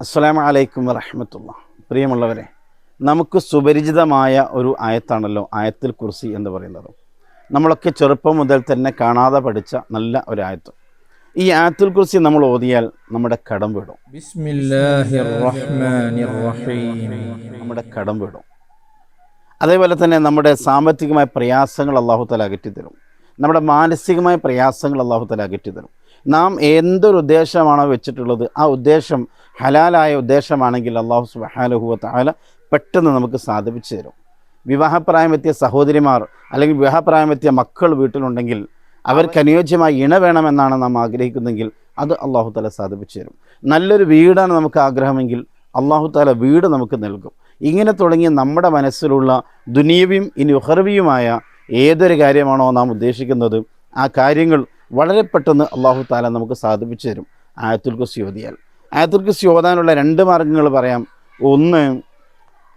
അസ്സാം വലൈക്കും വറഹമത്തുള്ള പ്രിയമുള്ളവരെ നമുക്ക് സുപരിചിതമായ ഒരു ആയത്താണല്ലോ ആയത്തിൽ കുർസി എന്ന് പറയുന്നത്. നമ്മളൊക്കെ ചെറുപ്പം മുതൽ തന്നെ കാണാതെ പഠിച്ച നല്ല ഒരു ആയത്ത്. ഈ ആയത്തിൽ കുർസി നമ്മൾ ഓതിയാൽ നമ്മുടെ കടം വിടും. നമ്മുടെ കടം വിടും. അതേപോലെ തന്നെ നമ്മുടെ സാമ്പത്തികമായ പ്രയാസങ്ങൾ അള്ളാഹു തല അകറ്റി തരും നമ്മുടെ മാനസികമായ പ്രയാസങ്ങൾ അള്ളാഹു തല അകറ്റിത്തരും നാം എന്തൊരു ഉദ്ദേശമാണോ വെച്ചിട്ടുള്ളത് ആ ഉദ്ദേശം ഹലാലായ ഉദ്ദേശമാണെങ്കിൽ അള്ളാഹു സുബാലഹു താല പെട്ടെന്ന് നമുക്ക് സാധിപ്പിച്ചു തരും. വിവാഹപ്രായമെത്തിയ സഹോദരിമാർ അല്ലെങ്കിൽ വിവാഹപ്രായമെത്തിയ മക്കൾ വീട്ടിലുണ്ടെങ്കിൽ അവർക്ക് അനുയോജ്യമായ ഇണ വേണമെന്നാണ് നാം ആഗ്രഹിക്കുന്നതെങ്കിൽ അത് അള്ളാഹു താല സാധിപ്പിച്ചു തരും. നല്ലൊരു വീടാണ് നമുക്ക് ആഗ്രഹമെങ്കിൽ അള്ളാഹു താല വീട് നമുക്ക് നൽകും. ഇങ്ങനെ തുടങ്ങിയ നമ്മുടെ മനസ്സിലുള്ള ദുനീവിയും ഇനി ഉഹർവിയുമായ ഏതൊരു കാര്യമാണോ നാം ഉദ്ദേശിക്കുന്നത് ആ കാര്യങ്ങൾ വളരെ പെട്ടെന്ന് അള്ളാഹു താല നമുക്ക് സാധിപ്പിച്ചു തരും. ആയത്തുൽ കുസി ഓതിയാൽ. ആയത്തുൽ കുസി ഓതാനുള്ള രണ്ട് മാർഗങ്ങൾ പറയാം. ഒന്ന്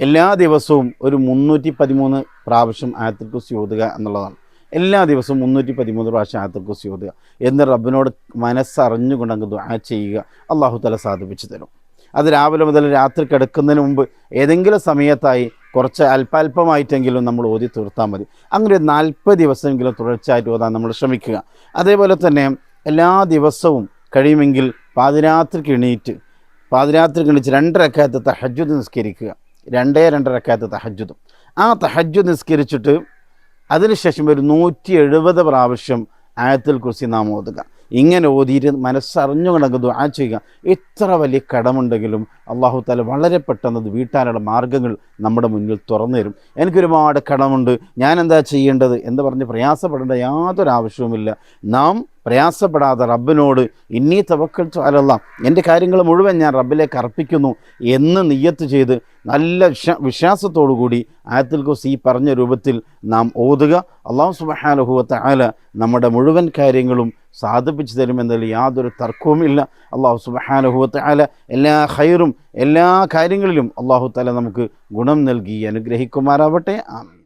എല്ലാ ദിവസവും ഒരു മുന്നൂറ്റി പതിമൂന്ന് പ്രാവശ്യം ആയത്തുൽ കുസി ഓതുക എന്നുള്ളതാണ്. എല്ലാ ദിവസവും മുന്നൂറ്റി പതിമൂന്ന് പ്രാവശ്യം ആയത്തുൽ കുസി ഓതുക. എന്ന് റബ്ബിനോട് മനസ്സറിഞ്ഞുകൊണ്ട് അങ്ങ് ദുആ ചെയ്യുക അള്ളാഹു താല സാധിപ്പിച്ചു തരും. അത് രാവിലെ മുതൽ രാത്രി കിടക്കുന്നതിന് മുമ്പ് ഏതെങ്കിലും സമയത്തായി കുറച്ച് അല്പാൽപമായിട്ടെങ്കിലും നമ്മൾ ഓതി തീർത്താൽ മതി. അങ്ങനെ ഒരു നാൽപ്പത് ദിവസമെങ്കിലും തുടർച്ചയായിട്ട് ഓതാൻ നമ്മൾ ശ്രമിക്കുക. അതേപോലെ തന്നെ എല്ലാ ദിവസവും കഴിയുമെങ്കിൽ പാതിരാത്രിക്ക് എണീറ്റ് പാതിരാത്രിക്ക് കിണിച്ച് രണ്ടരക്കാലത്ത് തഹജ്ജുദ് നിസ്കരിക്കുക. രണ്ടേ രണ്ടരക്കാലത്ത് തഹജ്ജുദും. ആ തഹജ്ജുദ് നിസ്കരിച്ചിട്ട് അതിനുശേഷം ഒരു നൂറ്റി എഴുപത് പ്രാവശ്യം ആയത്തിൽ കുറിച്ച് നാം ഓതുക. ഇങ്ങനെ ഓതിയിട്ട് മനസ്സറിഞ്ഞുകൊണ്ട് ദുആ ചെയ്യുക. എത്ര വലിയ കടമുണ്ടെങ്കിലും അള്ളാഹു താല വളരെ പെട്ടെന്ന് അത് വീട്ടാനുള്ള മാർഗങ്ങൾ നമ്മുടെ മുന്നിൽ തുറന്നു തരും എനിക്കൊരുപാട് കടമുണ്ട്. ഞാൻ എന്താ ചെയ്യേണ്ടത് എന്ന് പറഞ്ഞ് പ്രയാസപ്പെടേണ്ട യാതൊരു ആവശ്യവുമില്ല. നാം പ്രയാസപ്പെടാതെ റബ്ബിനോട് ഇന്നീ തവക്കൽ അലല്ല എന്റെ കാര്യങ്ങൾ മുഴുവൻ ഞാൻ റബ്ബിലേക്ക് അർപ്പിക്കുന്നു എന്ന് നിയ്യത്ത് ചെയ്ത് നല്ല വിശ്വാ വിശ്വാസത്തോടു കൂടി ആയത്തിൽ കുസ് ഈ പറഞ്ഞ രൂപത്തിൽ നാം ഓതുക. അള്ളാഹു സുബഹാനുഭവത്തെ ആല നമ്മുടെ മുഴുവൻ കാര്യങ്ങളും സാധിപ്പിച്ചു തരുമെന്നതിൽ യാതൊരു തർക്കവുമില്ല അള്ളാഹു സുബഹാനുഭവത്തെ ആല എല്ലാ ഹൈറും എല്ലാ കാര്യങ്ങളിലും അള്ളാഹു തല നമുക്ക് ഗുണം നൽകി അനുഗ്രഹിക്കുമാറാവട്ടെ. ആമീൻ.